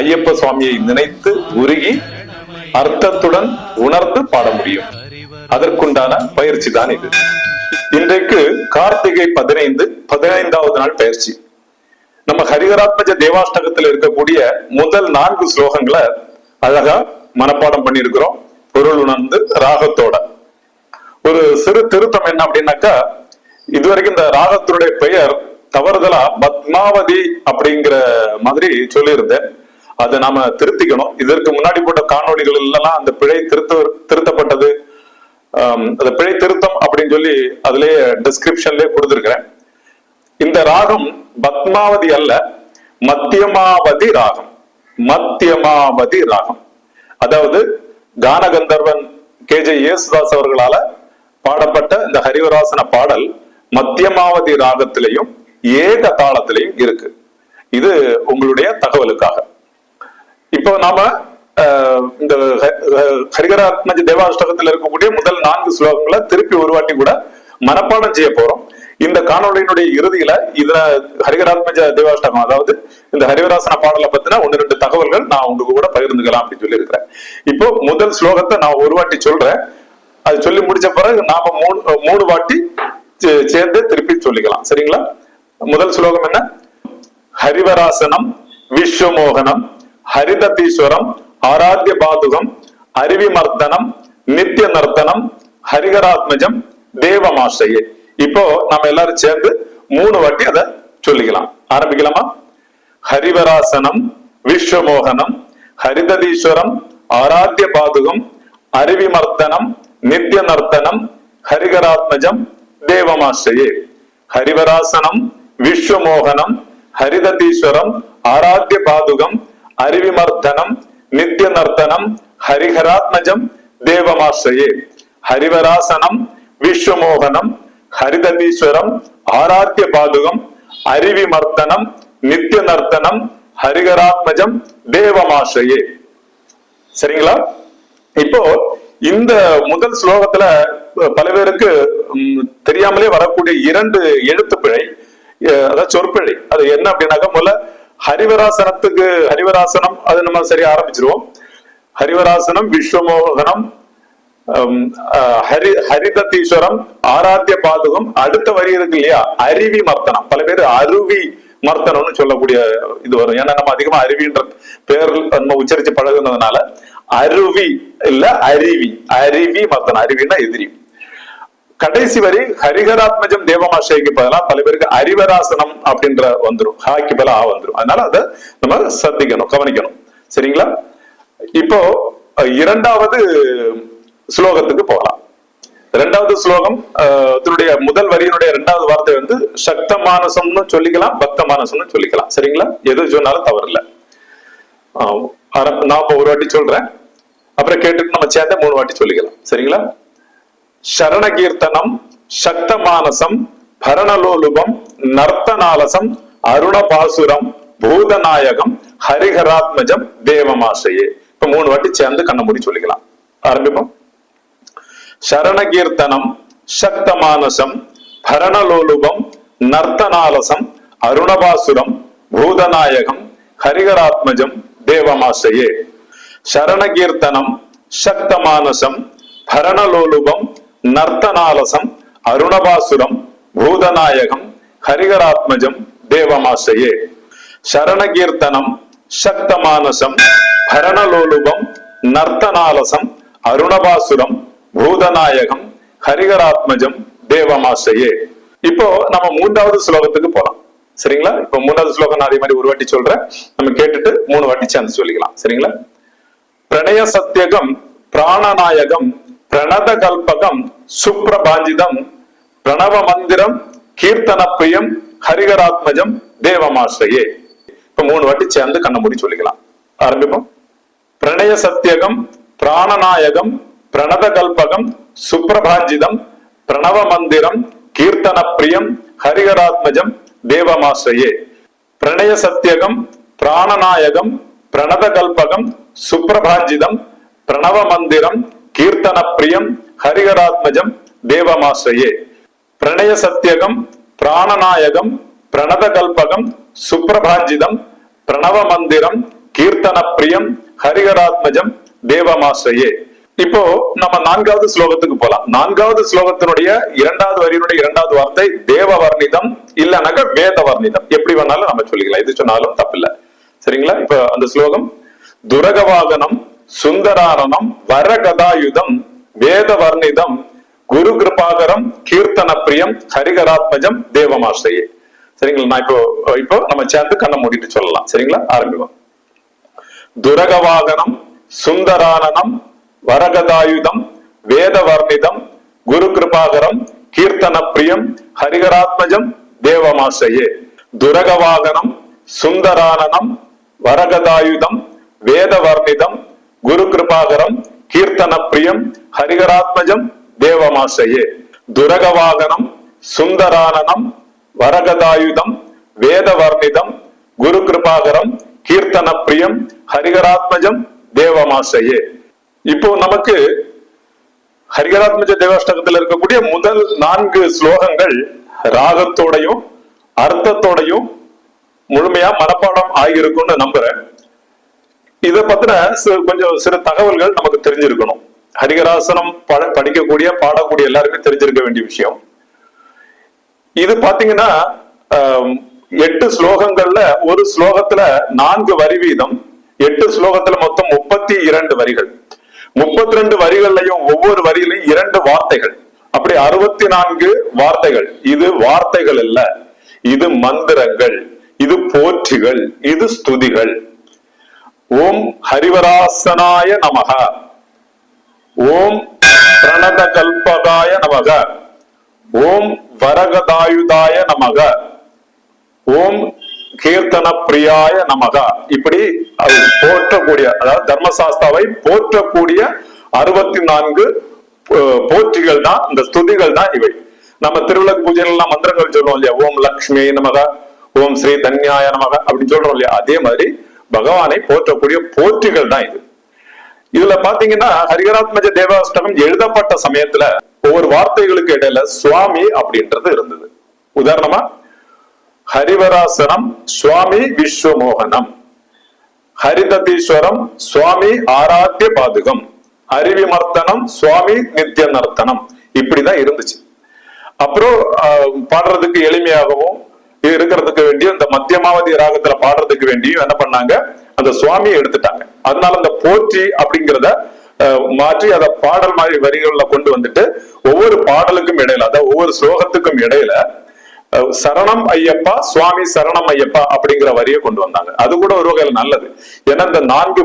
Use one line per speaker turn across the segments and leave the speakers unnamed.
ஐயப்ப சுவாமியை நினைத்து உருகி அர்த்தத்துடன் உணர்ந்து பாட முடியும். அதற்குண்டான பயிற்சி தான் இது. இன்றைக்கு கார்த்திகை பதினைந்து பதினைந்தாவது நாள் பயிற்சி. நம்ம ஹரிகராத்மஜ தேவாஷ்டகத்தில் இருக்கக்கூடிய முதல் நான்கு ஸ்லோகங்களை அழகா மனப்பாடம் பண்ணியிருக்கிறோம். பொருள் உணர்ந்து ராகத்தோட. ஒரு சிறு திருத்தம் என்ன அப்படின்னாக்கா இதுவரைக்கும் இந்த ராகத்தினுடைய பெயர் தவறுதலா பத்மாவதி அப்படிங்கிற மாதிரி சொல்லியிருந்தேன். அதை நாம திருத்திக்கணும். இதற்கு முன்னாடி போட்ட காணொளிகள் எல்லாம் அந்த பிழை திருத்த திருத்தப்பட்டது. அந்த பிழை திருத்தம் அப்படின்னு சொல்லி அதுலயே டிஸ்கிரிப்ஷன்லயே கொடுத்திருக்கிறேன். இந்த ராகம் பத்மாவதி அல்ல மத்தியமாவதி ராகம். மத்தியமாவதி ராகம். அதாவது கானகந்தர்வன் கே. ஜே. யேசுதாஸ் அவர்களால பாடப்பட்ட இந்த ஹரிவராசன பாடல் மத்தியமாவதி ராகத்திலையும் ஏக தாளத்திலையும் இருக்கு. இது உங்களுடைய தகவலுக்காக. இப்போ நாம இந்த ஹரிகராத்மஜ தேவாஷ்டகத்தில் இருக்கக்கூடிய முதல் நான்கு ஸ்லோகங்களை திருப்பி ஒரு வாட்டி கூட மனப்பாடம் செய்ய போறோம். இந்த காணொளியினுடைய இறுதியில இதுல ஹரிகராத்மஜ தேவாஷ்டகம் அதாவது இந்த ஹரிவராசன பாடலை பத்தின ஒன்னு ரெண்டு தகவல்கள் நான் உங்களுக்கு கூட பகிர்ந்துக்கலாம் அப்படின்னு சொல்லி இருக்கிறேன் இப்போ முதல் ஸ்லோகத்தை நான் ஒரு வாட்டி சொல்றேன். அது சொல்லி முடிச்ச பிறகு நாம மூணு மூணு வாட்டி சேர்ந்து திருப்பி சொல்லிக்கலாம். சரிங்களா? முதல் ஸ்லோகம் என்ன? ஹரிவராசனம் விஸ்வமோகனம். ஹரிததீஸ்வரம் ஆராத்திய பாதுகம் அருவிமர்த்தனம் நித்திய நர்த்தனம் ஹரிகராத்மஜம் தேவமாசையே. இப்போ நம்ம எல்லாரும் சேர்ந்து மூணு வாட்டி அதை சொல்லிக்கலாம். ஆரம்பிக்கலாமா? ஹரிவராசனம் விஸ்வமோகனம் ஹரிததீஸ்வரம் ஆராத்திய பாதுகம் அருவிமர்த்தனம் நித்திய நர்த்தனம் ஹரிகராத்மஜம் தேவமாசையே. ஹரிவராசனம் விஸ்வமோகனம் ஹரிததீஸ்வரம் ஆராத்திய பாதுகம் அருவிமர்த்தனம் நித்திய நர்த்தனம் ஹரிஹராத்மஜம் தேவமாசையே. ஹரிவராசனம் விஸ்வமோகனம் ஹரிததீஸ்வரம் ஆராத்திய பாதுகம் அருவிமர்த்தனம் நித்திய நர்த்தனம் ஹரிகராத்மஜம் தேவமாசையே. சரிங்களா? இப்போ இந்த முதல் ஸ்லோகத்துல பல பேருக்கு தெரியாமலே வரக்கூடிய இரண்டு எழுத்து பிழை அதாவது சொற்பிழை. அது என்ன அப்படின்னாக்க முதல்ல ஹரிவராசனத்துக்கு ஹரிவராசனம் அது நம்ம சரியா ஆரம்பிச்சிருவோம். ஹரிவராசனம் விஸ்வமோகனம் ஹரி ஹரிதத்தீஸ்வரம் ஆராத்திய பாதுகம் அடுத்த வரி இருக்கு இல்லையா? அருவி மர்த்தனம். பல பேர் அருவி மர்த்தனம்னு சொல்லக்கூடிய இது வரும். ஏன்னா நம்ம அதிகமா அருவின்ற பேர் நம்ம உச்சரிச்சு பழகுனதுனால அருவி இல்ல அருவி. அருவி மர்த்தனம். அருவின்னா எதிரி. கடைசி வரி ஹரிஹராத்மஜம் தேவமாஷைக்கு பதிலா பல பேருக்கு அறிவராசனம் அப்படின்ற வந்துரும். ஹாக்கு பல ஆ வந்துரும். அதனால அதை நம்ம சந்திக்கணும் கவனிக்கணும். சரிங்களா? இப்போ இரண்டாவது ஸ்லோகத்துக்கு போகலாம். இரண்டாவது ஸ்லோகம் அதனுடைய முதல் வரியினுடைய இரண்டாவது வார்த்தை வந்து சக்த மானசம்னு சொல்லிக்கலாம் பக்த மானசம்னு சொல்லிக்கலாம். சரிங்களா? எது சொன்னாலும் தவறு இல்லை நான் இப்போ ஒரு வாட்டி சொல்றேன். அப்புறம் கேட்டுட்டு நம்ம சேர்ந்த மூணு வாட்டி சொல்லிக்கலாம். சரிங்களா? சரண கீர்த்தனம் சக்த மானசம் பரணலோலுபம் நர்த்தனாலசம் அருணபாசுரம் பூதநாயகம் ஹரிஹராத்மஜம் தேவமாசையே. இப்ப மூணு வாட்டி சேர்ந்து கண்ண மூடி சொல்லிக்கலாம். ஆரம்பிப்போம். சரண கீர்த்தனம் சக்த மானசம் பரணலோலுபம் நர்த்தனாலசம் அருணபாசுரம் பூதநாயகம் ஹரிஹராத்மஜம் தேவமாசையே. சரண கீர்த்தனம் சக்த மானசம் பரணலோலுபம் நர்த்தனாலசம் அருணபாசுரம் பூதநாயகம் ஹரிகராத்மஜம் தேவமாசையே. சரண கீர்த்தனம் சக்த மானசம் பரணலோலுபம் நர்த்தனாலசம் அருணபாசுரம் பூதநாயகம் ஹரிகராத்மஜம் தேவமாசையே. இப்போ நம்ம மூன்றாவது ஸ்லோகத்துக்கு போலாம். சரிங்களா? இப்ப மூணாவது ஸ்லோகம் நான் அதே மாதிரி ஒரு வாட்டி சொல்றேன். நம்ம கேட்டுட்டு மூணு வாட்டி சேர்ந்து சொல்லிக்கலாம். சரிங்களா? பிரணய சத்தியகம் பிராணநாயகம் பிரணத கல்பகம் சுப்ரபாஞ்சிதம் பிரணவ மந்திரம் கீர்த்தன பிரியம் ஹரிகராத்மஜம் தேவமாஸ்ரயே இப்ப மூணு வாட்டி சேர்ந்து கண்ண மூடி சொல்லிக்கலாம். ஆரம்பிப்போம். பிரணய சத்தியகம் பிராணநாயகம் பிரணத கல்பகம் சுப்ரபாஞ்சிதம் பிரணவ மந்திரம் கீர்த்தன பிரியம் ஹரிகராத்மஜம் தேவமாஸ்ரயே பிரணய சத்தியகம் பிராணநாயகம் பிரணத கல்பகம் சுப்ரபாஞ்சிதம் பிரணவ மந்திரம் கீர்த்தன பிரியம் ஹரிகராத்மஜம் தேவமாசையே. பிரணய சத்தியகம் பிராணநாயகம் பிரணத கல்பகம் சுப்ரபாஞ்சிதம் பிரணவ மந்திரம் கீர்த்தன பிரியம் ஹரிகராத்மஜம் தேவமாசையே. இப்போ நம்ம நான்காவது ஸ்லோகத்துக்கு போலாம். நான்காவது ஸ்லோகத்தினுடைய இரண்டாவது வரியினுடைய இரண்டாவது வார்த்தை தேவ வர்ணிதம் இல்லைனாக்க வேத வர்ணிதம் எப்படி வேணாலும் நம்ம சொல்லிக்கலாம். இது சொன்னாலும் தப்பில்லை. சரிங்களா? இப்ப அந்த ஸ்லோகம் துரகவாகனம் சுந்தராரணம் வரகதாயுதம் வேத வர்ணிதம் குரு கிருபாகரம் கீர்த்தன பிரியம் ஹரிகராத்மஜம் தேவமாஸ்ரயே சரிங்களா? நான் இப்போ இப்போ நம்ம சேர்ந்து கண்ணை மூடிட்டு சொல்லலாம். சரிங்களா? ஆரம்பிவோம் துரகவாகனம் சுந்தரானனம் வரகதாயுதம் வேதவர்ணிதம் குரு கிருபாகரம் கீர்த்தன பிரியம் ஹரிகராத்மஜம் தேவமாசையே. துரகவாகனம் சுந்தரானனம் வரகதாயுதம் வேதவர்ணிதம் குரு கிருபாகரம் கீர்த்தன பிரியம் ஹரிகராத்மஜம் தேவமாசையே. துரகவாகனம் சுந்தரானனம் வரகதாயுதம் வேதவர்ணிதம் குரு கிருபாகரம் கீர்த்தன பிரியம் ஹரிகராத்மஜம் தேவமாசையே. இப்போ நமக்கு ஹரிகராத்மஜ தேவாஷ்டகத்தில் இருக்கக்கூடிய முதல் நான்கு ஸ்லோகங்கள் ராகத்தோடையும் அர்த்தத்தோடையும் முழுமையா மனப்பாடம் ஆகியிருக்கும்னு நம்புறேன். இத பத்தின கொஞ்சம் சில தகவல்கள் நமக்கு தெரிஞ்சிருக்கணும். ஹரிகராசனம் பட- படிக்கக்கூடிய பாடக்கூடிய எல்லாருமே தெரிஞ்சிருக்க வேண்டிய விஷயம். இது பாத்தீங்கன்னா எட்டு ஸ்லோகங்கள்ல ஒரு ஸ்லோகத்துல நான்கு வரி வீதம் எட்டு ஸ்லோகத்துல மொத்தம் முப்பத்தி இரண்டு வரிகள். முப்பத்தி ரெண்டு வரிகள்லயும் ஒவ்வொரு வரியிலையும் இரண்டு வார்த்தைகள். அப்படி அறுபத்தி நான்கு வார்த்தைகள். இது வார்த்தைகள் அல்ல. இது மந்திரங்கள். இது போற்றிகள். இது ஸ்துதிகள். ஓம் ஹரிவராசனாய நமக. ஓம் பிரணத கல்பகாய நமக. ஓம் வரகதாயுதாய நமக. ஓம் கீர்த்தன பிரியாய நமக. இப்படி அது போற்றக்கூடிய அதாவது தர்மசாஸ்தாவை போற்றக்கூடிய அறுபத்தி நான்கு போற்றிகள் தான் இந்த ஸ்துதிகள் தான் இவை. நம்ம திருவிளக்கு பூஜைகள்லாம் மந்திரங்கள் சொல்லுவோம் இல்லையா? ஓம் லக்ஷ்மி நமக ஓம் ஸ்ரீ தன்யாய நமக அப்படின்னு சொல்றோம் இல்லையா? அதே மாதிரி பகவானை போற்றக்கூடிய போற்றுகள் தான் இது. இதுல பாத்தீங்கன்னா ஹரிகராத்மஜ தேவாஷ்டகம் எழுதப்பட்ட சமயத்துல ஒவ்வொரு வார்த்தைகளுக்கு இடையில சுவாமி அப்படின்றது இருந்தது. உதாரணமா ஹரிவராசனம் சுவாமி விஸ்வமோகனம். ஹரிததீஸ்வரம் சுவாமி ஆராத்திய பாதுகம். அறிவிமர்த்தனம் சுவாமி நித்திய நர்த்தனம் இப்படிதான் இருந்துச்சு. அப்புறம் ஆஹ், பாடுறதுக்கு எளிமையாகவும் இருக்கிறதுக்கு வேண்டியும் இந்த மத்தியமாவதி ராகத்துல பாடுறதுக்கு வேண்டியும் என்ன பண்ணாங்க? அந்த சுவாமியை எடுத்துட்டாங்க. அதனால அந்த போற்றி அப்படிங்கிறத மாற்றி அதை பாடல் மாதிரி வரிகள்ல கொண்டு வந்துட்டு ஒவ்வொரு பாடலுக்கும் இடையில அதாவது ஒவ்வொரு ஸ்லோகத்துக்கும் இடையில சரணம் ஐயப்பா சுவாமி சரணம் ஐயப்பா அப்படிங்கிற வரியை கொண்டு வந்தாங்க. அது கூட ஒரு வகையில் நல்லது. ஏன்னா இந்த நான்கு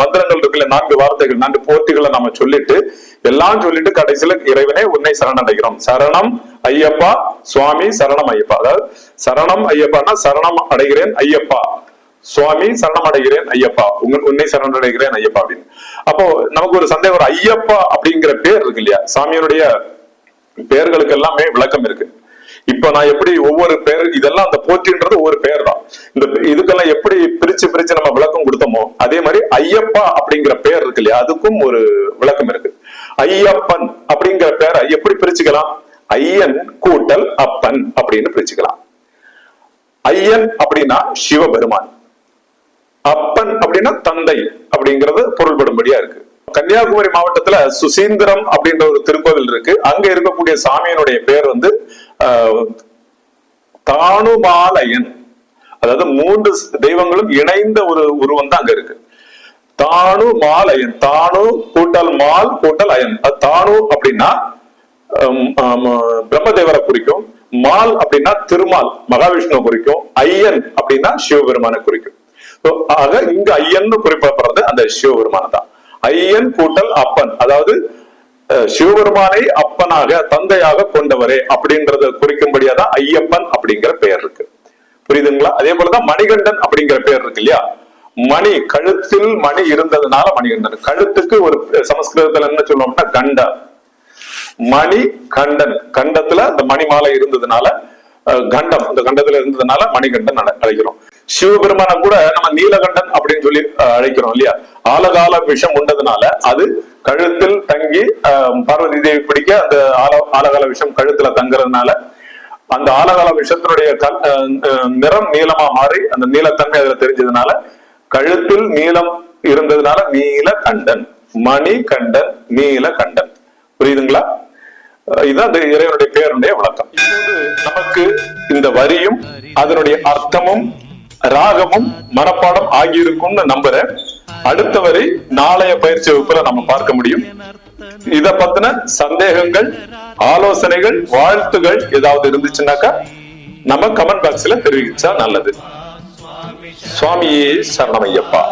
மந்திரங்கள் இருக்குல்ல நான்கு வார்த்தைகள் நான்கு போட்டிகளை நம்ம சொல்லிட்டு எல்லாம் சொல்லிட்டு கடைசியில இறைவனே உன்னை சரணடைகிறோம். சரணம் ஐயப்பா சுவாமி சரணம் ஐயப்பா. அதாவது சரணம் ஐயப்பான்னா சரணம் அடைகிறேன் ஐயப்பா. சுவாமி சரணம் அடைகிறேன் ஐயப்பா. உங்க உன்னை சரணம் அடைகிறேன் ஐயப்பா அப்படின்னு. அப்போ நமக்கு ஒரு சந்தேகம் ஒரு ஐயப்பா அப்படிங்கிற பேர் இருக்கு இல்லையா? சாமியினுடைய பெயர்களுக்கு எல்லாமே விளக்கம் இருக்கு. இப்ப நான் எப்படி ஒவ்வொரு பேர் இதெல்லாம் அந்த போற்றின்றது ஒரு பேர் தான் இந்த இதுக்கெல்லாம் எப்படி பிரிச்சு பிரிச்சு நம்ம விளக்கம் கொடுத்தோமோ அதே மாதிரி ஐயப்பா அப்படிங்கிற பேர் இருக்கு இல்லையா? அதுக்கும் ஒரு விளக்கம் இருக்கு. ஐயப்பன் அப்படிங்கிற பேரை எப்படி பிரிச்சுக்கலாம்? ஐயன் கூட்டல் அப்பன் அப்படின்னு பிரிச்சுக்கலாம். ஐயன் அப்படின்னா சிவபெருமான். அப்பன் அப்படின்னா தந்தை அப்படிங்கிறது பொருள்படும்படியா இருக்கு. கன்னியாகுமரி மாவட்டத்துல சுசீந்திரம் அப்படின்ற ஒரு திருக்கோவில் இருக்கு. அங்க இருக்கக்கூடிய சாமியினுடைய பேர் வந்து ஆஹ், தானுமாலயன். அதாவது மூன்று தெய்வங்களும் இணைந்த ஒரு உருவம் தான் அங்க இருக்கு. தானு மாலயன் தானு கூட்டல் மால் கூட்டல் அயன். தானு அப்படின்னா பிரம்மதேவரை குறிக்கும். மால் அப்படின்னா திருமால் மகாவிஷ்ணு குறிக்கும். ஐயன் அப்படின்னா சிவபெருமானை குறிக்கும். ஆக இங்க ஐயன் குறிப்பிடப்படுறது அந்த சிவபெருமான தான். ஐயன் கூட்டல் அப்பன். அதாவது சிவபெருமானை அப்பனாக தந்தையாக கொண்டவரே அப்படின்றத குறிக்கும்படியா தான் ஐயப்பன் அப்படிங்கிற பெயர் இருக்கு. புரியுதுங்களா? அதே போலதான் மணிகண்டன் அப்படிங்கிற பேர் இருக்கு இல்லையா? மணி கழுத்தில் மணி இருந்ததுனால மணிகண்டன். கழுத்துக்கு ஒரு சமஸ்கிருதத்துல என்ன சொல்லுவோம்னா கண்டா மணி கண்டன் கண்டத்துல அந்த மணிமாலை இருந்ததுனால கண்டம் அந்த கண்டத்துல இருந்ததுனால மணிகண்டன் அழைக்கிறோம். சிவபெருமான கூட நம்ம நீலகண்டன் அப்படின்னு சொல்லி அழைக்கிறோம் இல்லையா? ஆலகால விஷம் உண்டதுனால அது கழுத்தில் தங்கி பார்வதி தேவி பிடிக்க அந்த ஆல ஆலகால விஷம் கழுத்துல தங்குறதுனால அந்த ஆலகால விஷத்தினுடைய கல்- நிறம் நீளமா மாறி அந்த நீலத்தன்மை அதுல தெரிஞ்சதுனால கழுத்தில் நீளம் இருந்ததுனால நீலகண்டன் மணி கண்டன் நீலகண்டன். புரியுதுங்களா? இதுதான் இந்த இறைவனுடைய பேருடைய விளக்கம். இப்போது நமக்கு இந்த வரியும் அதனுடைய அர்த்தமும் ராகமும் மனப்பாடம் ஆகியிருக்கும்னு நம்புறேன் அடுத்த வரி நாளைய பயிற்சி வகுப்புல நம்ம பார்க்க முடியும். இத பத்தின சந்தேகங்கள் ஆலோசனைகள் வாழ்த்துகள் ஏதாவது இருந்துச்சுன்னாக்கா நம்ம கமெண்ட் பாக்ஸ்ல தெரிவிச்சா நல்லது. சுவாமியே சரணமையப்பா.